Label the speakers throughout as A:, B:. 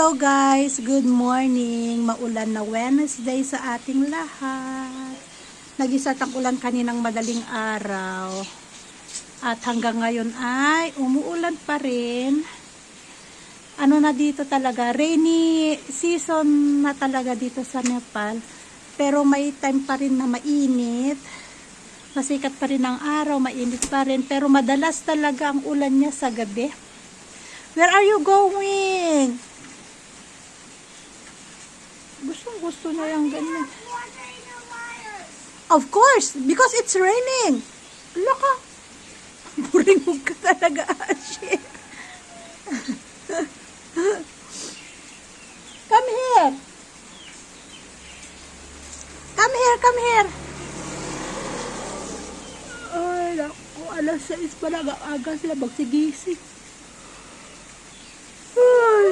A: Hello guys, good morning. Maulan na Wednesday sa ating lahat. Nag-start ang ulan kaninang madaling araw. At hanggang ngayon ay umuulan pa rin. Ano na dito talaga, rainy season na talaga dito sa Nepal. Pero may time pa rin na mainit. Masikat pa rin ang araw, mainit pa rin. Pero madalas talaga ang ulan niya sa gabi. Where are you going? Gustong gusto na yung ganyan. Of course, because it's raining. Laka. Boring mo ka talaga, Ashi. come here. Come here, come here. Ay, naku, alas 6 pa ang Aga sila magsigising. Ay.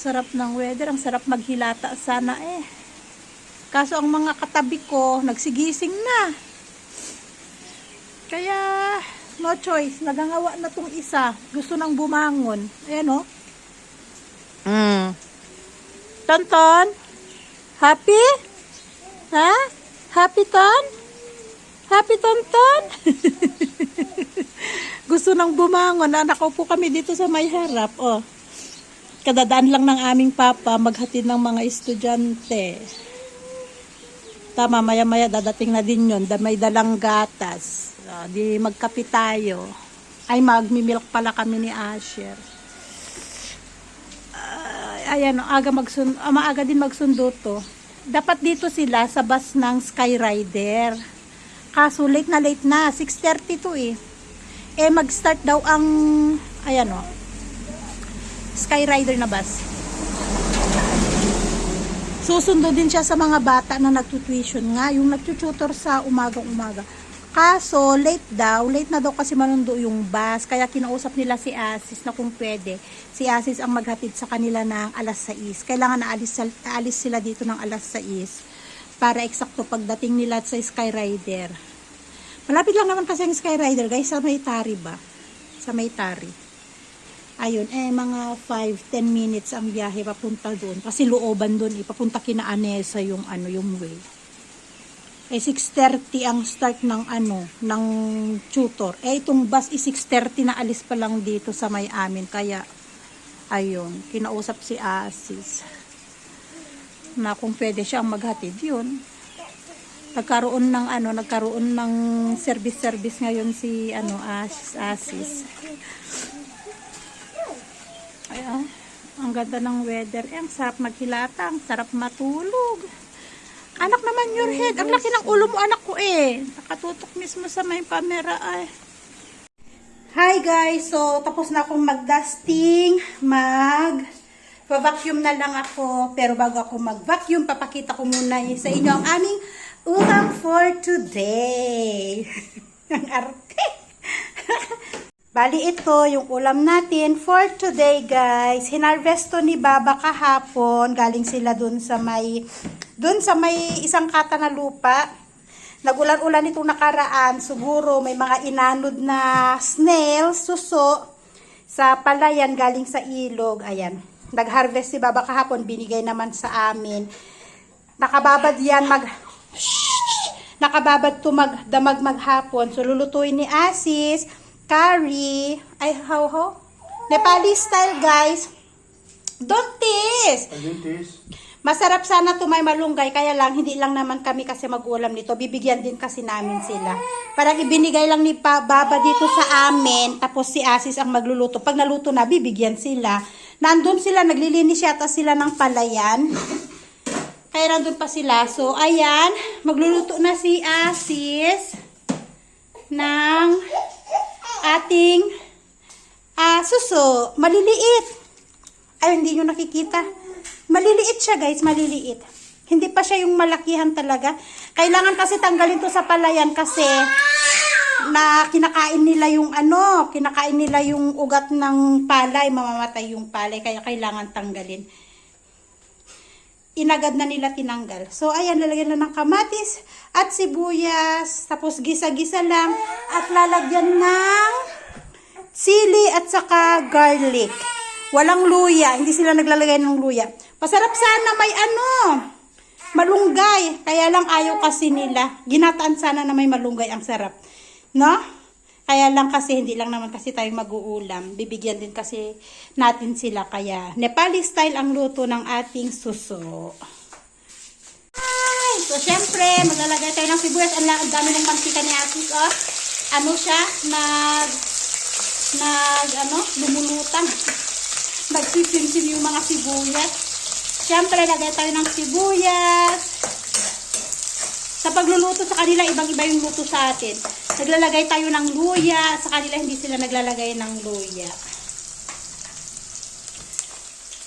A: Sarap ng weather. Ang sarap maghilata sana eh. Kaso ang mga katabi ko, nagsigising na. Kaya, no choice. Nagangawa na tong isa. Gusto nang bumangon. Ayan o. Mm. Tonton? Happy? Ha? Happy, Ton? Happy, Tonton? Gusto nang bumangon. Nakaupo kami dito sa may harap. Oh. Kadadaan lang ng aming papa maghatid ng mga estudyante. Tama, maya-maya dadating na din yun. May dalang gatas. Ah, di magkape tayo. Ay, magmimilk pala kami ni Asher. Ay, ayan, oh, aga magsun ah, maaga din magsundo to. Dapat dito sila sa bus ng Skyrider. Kaso late na late na, 6.30 to eh. Eh mag-start daw ang ayan oh. Skyrider na bus. Susundo din siya sa mga bata na nagtutuition nga, yung nagtututor sa umagang-umaga. Kaso, late daw, late na daw kasi manundo yung bus. Kaya kinausap nila si Asis na kung pwede, si Asis ang maghatid sa kanila ng alas 6. Kailangan na alis, alis sila dito ng alas 6 para eksakto pagdating nila sa Skyrider. Malapit lang naman kasi ang Skyrider, guys, sa Maytari ba? Sa Maytari. Ayun, eh, mga 5-10 minutes ang biyahe papunta doon. Kasi looban doon, eh, papunta kina Anesa yung, ano, yung way. Eh, 6.30 ang start ng, ano, ng tutor. Eh, itong bus is 6.30 na alis pa lang dito sa may amin. Kaya, ayun, kinausap si Asis na kung pwede siyang maghatid yun. Nagkaroon ng ano, nagkaroon ng service-service ngayon si ano Asis. Asis. Ah, ang ganda ng weather. Eh, ang sarap maghilata, ang sarap matulog. Anak naman your head. Ang laki ng ulo mo, anak ko eh. Nakatutok mismo sa may camera ay. Hi guys! So, tapos na akong mag-dusting, mag vacuum na lang ako. Pero bago ako mag-vacuum, papakita ko muna sa inyo ang aming ulam for today. ang arte. Bali ito, yung ulam natin for today guys. Hinarvest to ni Baba kahapon. Galing sila dun sa may, dun sa may isang kata na lupa. Nagulan-ulan itong nakaraan. Siguro may mga inanod na snail, suso, sa palayan galing sa ilog. Ayan. Nag-harvest si Baba kahapon. Binigay naman sa amin. Nakababad yan mag... Shhh! Nakababad to magdamag maghapon. So, lulutuin ni Asis curry, ay how how? Nepali style guys. Don't taste. Masarap sana to may malunggay, kaya lang hindi lang naman kami kasi mag-ulam nito. Bibigyan din kasi namin sila. Parang ibinigay lang ni pa, Baba dito sa amin, tapos si Asis ang magluluto. Pag naluto na, bibigyan sila. Nandun sila, naglilinis yata sila ng palayan. Kaya nandun pa sila. So, ayan, magluluto na si Asis ng ating ah, suso. Maliliit. Ay, hindi nyo nakikita. Maliliit siya, guys. Maliliit. Hindi pa siya yung malakihan talaga. Kailangan kasi tanggalin to sa palayan kasi na kinakain nila yung ano, kinakain nila yung ugat ng palay, mamamatay yung palay, kaya kailangan tanggalin. Inagad na nila tinanggal. So, ayan, lalagyan na ng kamatis at sibuyas, tapos gisa-gisa lang, at lalagyan ng sili at saka garlic. Walang luya. Hindi sila naglalagay ng luya. Masarap sana may ano, malunggay. Kaya lang ayaw kasi nila. Ginataan sana na may malunggay ang sarap. No? Kaya lang kasi hindi lang naman kasi tayo mag-uulam. Bibigyan din kasi natin sila. Kaya Nepali style ang luto ng ating suso. Ay, so syempre, maglalagay tayo ng sibuyas. Ang dami ng mantika ni Asis, oh. Ano siya? Nag, nag, ano, lumulutang. Nagsisimsim yung mga sibuyas. Syempre, lagay tayo ng sibuyas. Sa pagluluto sa kanila, ibang-iba yung luto sa atin. Naglalagay tayo ng luya. Sa kanila, hindi sila naglalagay ng luya.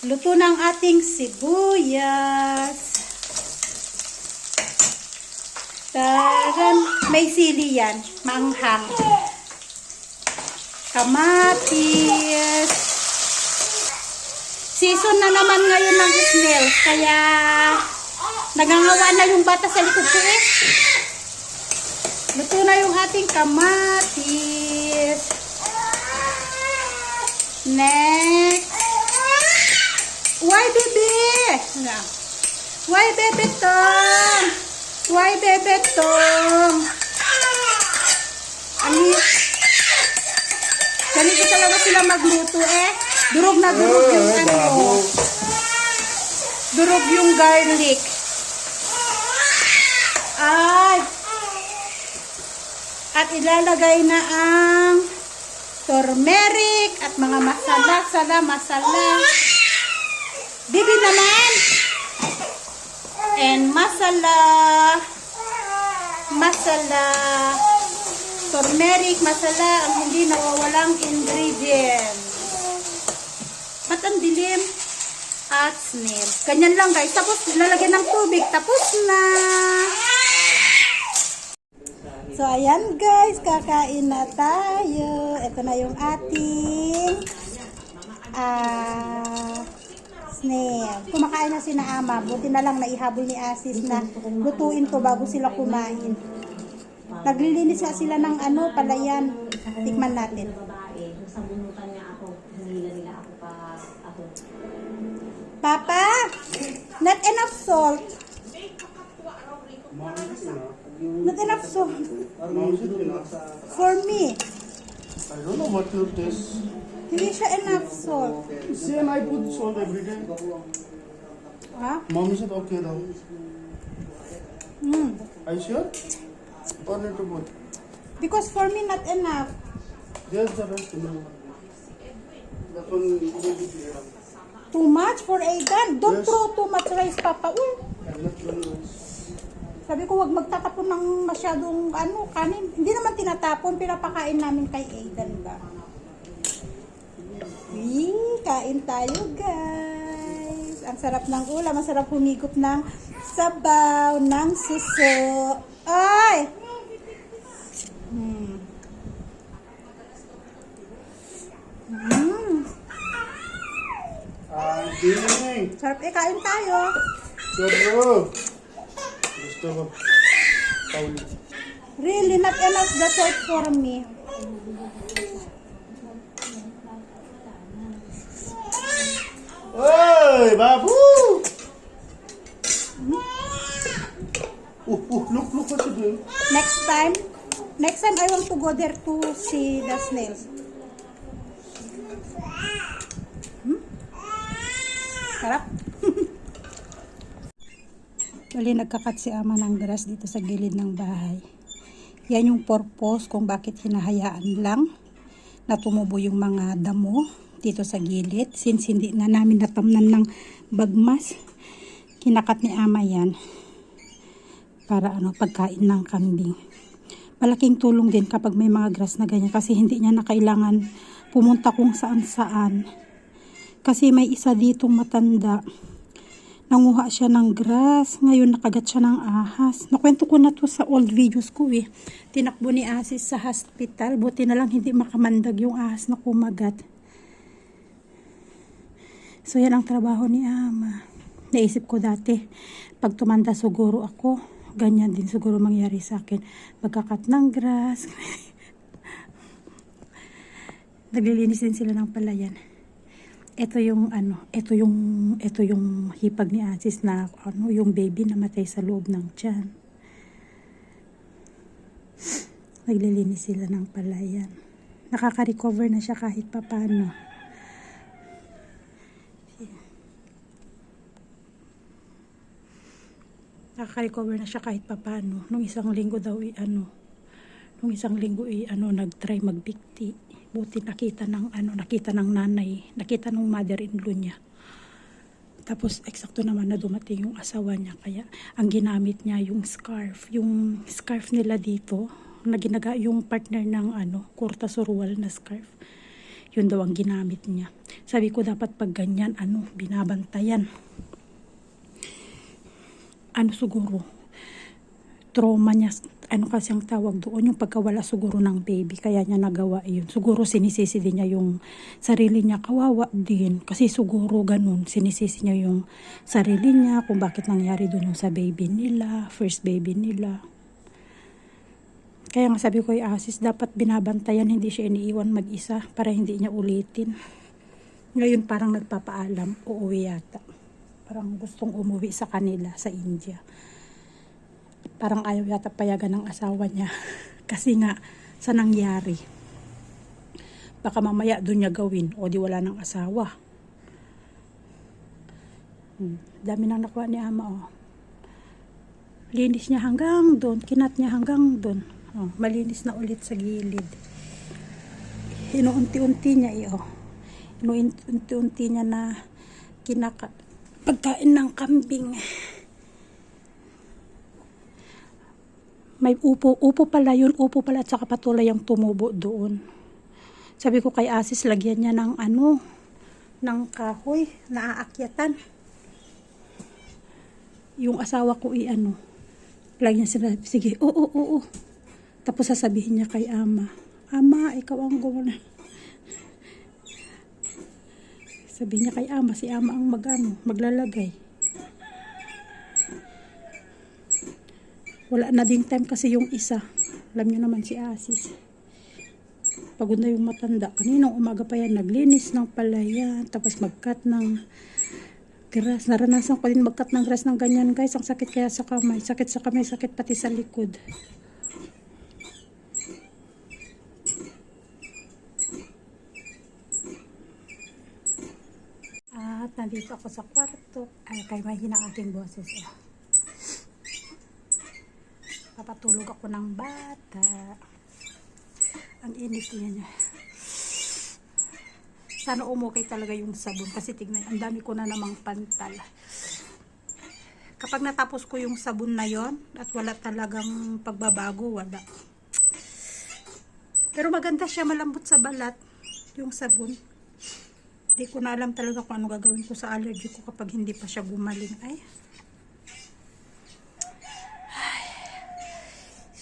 A: Luto ng ating sibuyas. Taran, may sili yan. Maanghang. Kamatis. Season na naman ngayon ng snails. Kaya, nagangawa na yung bata sa likod ko eh. Luto na yung ating kamatis. Next. Why, bebe? Why, bebe tong? Why, bebe tong? Ani, ganito talaga sila magluto eh. Durog na durog yung ano. Durog yung garlic. Ay. At ilalagay na ang turmeric at mga masala, sala, masala. Bibi naman. And masala. Masala. Turmeric, masala, ang hindi nawawalang ingredients. Ba't dilim? At snail. Ganyan lang guys. Tapos lalagyan ng tubig. Tapos na. So ayan guys. Kakain na tayo. Ito na yung ating ah snail. Kumakain na si na ama. Buti na lang naihabol ni Asis na lutuin to bago sila kumain. Naglilinis nga sila ng ano, palayan. Tikman natin. Papa, not enough salt. Not enough salt. For me.
B: I don't know what you taste.
A: Hindi siya enough salt.
B: And I put salt every day.
A: Ha?
B: Mommy said okay though.
A: Mm.
B: Are you sure? Or need to put?
A: Because for me, not enough.
B: There's the rest.
A: Too much for Aidan. Don't
B: Yes.
A: throw too much rice, Papa. Uy,
B: And not very nice.
A: Sabi ko, wag magtatapon ng masyadong ano, kanin. Hindi naman tinatapon, pinapakain namin kay Aidan ba. Uy, kain tayo, guys. Ang sarap ng ulam. Ang sarap humigop ng sabaw ng suso. Ay! Hmm. Mm.
B: Auntie!
A: Sarap eh, kain tayo.
B: Churro!
A: Really, not enough the salt for me.
B: Hey, Babu! Oh, oh, look, look what you doing.
A: Next time, next time I want to go there to see the snails. Hmm? Sarap. Bali, nagkakat si ama ng grass dito sa gilid ng bahay. Yan yung purpose kung bakit hinahayaan lang na tumubo yung mga damo dito sa gilid. Since hindi na namin natamnan ng bagmas, kinakat ni ama yan para ano pagkain ng kambing. Malaking tulong din kapag may mga grass na ganyan kasi hindi niya na kailangan pumunta kung saan saan. Kasi may isa ditong matanda. Nanguha siya ng grass. Ngayon nakagat siya ng ahas. Nakwento ko na to sa old videos ko eh. Tinakbo ni Asis sa hospital. Buti na lang hindi makamandag yung ahas na kumagat. So yan ang trabaho ni Ama. Naisip ko dati, pag tumanda siguro ako, ganyan din siguro mangyari sa akin. Magkakat ng grass. Naglilinis din sila ng palayan. Ito yung ano, ito yung ito yung hipag ni Asis na ano, yung baby namatay sa loob ng tiyan. Naglilinis sila ng palayan. Nakaka-recover na siya kahit papano. Nakaka-recover na siya kahit papano. Nung isang linggo daw i ano, nung isang linggo i ano nag-try magbikti. Buti nakita ng ano, nakita ng nanay, nakita ng mother-in-law niya. Tapos eksakto naman na dumating yung asawa niya kaya ang ginamit niya yung scarf, yung scarf nila dito na ginaga yung partner ng ano, kurta surwal na scarf. Yun daw ang ginamit niya. Sabi ko dapat pag ganyan ano, binabantayan. Ano siguro? Trauma niya, ano kasi ang tawag doon, yung pagkawala siguro ng baby, kaya niya nagawa yun. Siguro sinisisi din niya yung sarili niya, kawawa din. Kasi siguro ganun, sinisisi niya yung sarili niya, kung bakit nangyari doon yung sa baby nila, first baby nila. Kaya nga sabi ko kay Asis, dapat binabantayan, hindi siya iniiwan mag-isa para hindi niya ulitin. Ngayon parang nagpapaalam, uuwi yata. Parang gustong umuwi sa kanila, sa India. Parang ayaw yata payagan ng asawa niya. Kasi nga, sa nangyari. Baka mamaya doon niya gawin, o di wala ng asawa. Hmm. Dami nang nakuha ni Ama, oh. Linis niya hanggang doon, kinat niya hanggang doon. Oh, malinis na ulit sa gilid. Inuunti-unti niya, eh, oh. Inuunti-unti niya na kinaka pagkain ng kambing. May upo, upo pala yun, upo pala at saka patuloy ang tumubo doon. Sabi ko kay Asis, lagyan niya ng ano, ng kahoy, naaakyatan. Yung asawa ko i ano, lagyan sila, sige, oo, oo, oo. Tapos sasabihin niya kay Ama, Ama, ikaw ang gumawa. Sabi niya kay Ama, si Ama ang magano, maglalagay. Wala na ding time kasi yung isa. Alam niyo naman si Asis. Pagod na yung matanda. Kaninang umaga pa yan, naglinis ng palayan, tapos magkat ng grass. Naranasan ko din magkat ng grass ng ganyan guys. Ang sakit kaya sa kamay. Sakit sa kamay, sakit pati sa likod. At nandito ako sa kwarto. Ay, kay mahina ang aking boses. Eh. Papatulog ako ng bata. Ang inis niya niya. Sana umukay talaga yung sabon kasi tignan, ang dami ko na namang pantal. Kapag natapos ko yung sabon na yon at wala talagang pagbabago, wala. Pero maganda siya, malambot sa balat yung sabon. Hindi ko na alam talaga kung ano gagawin ko sa allergy ko kapag hindi pa siya gumaling. Ay. Ay.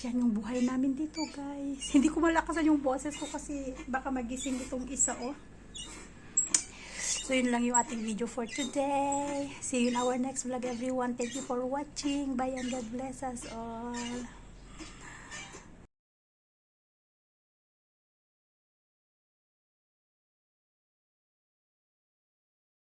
A: Yan yung buhay namin dito, guys. Hindi ko malakasan yung boses ko kasi baka magising itong isa, oh. So, yun lang yung ating video for today. See you in our next vlog, everyone. Thank you for watching. Bye and God bless us all.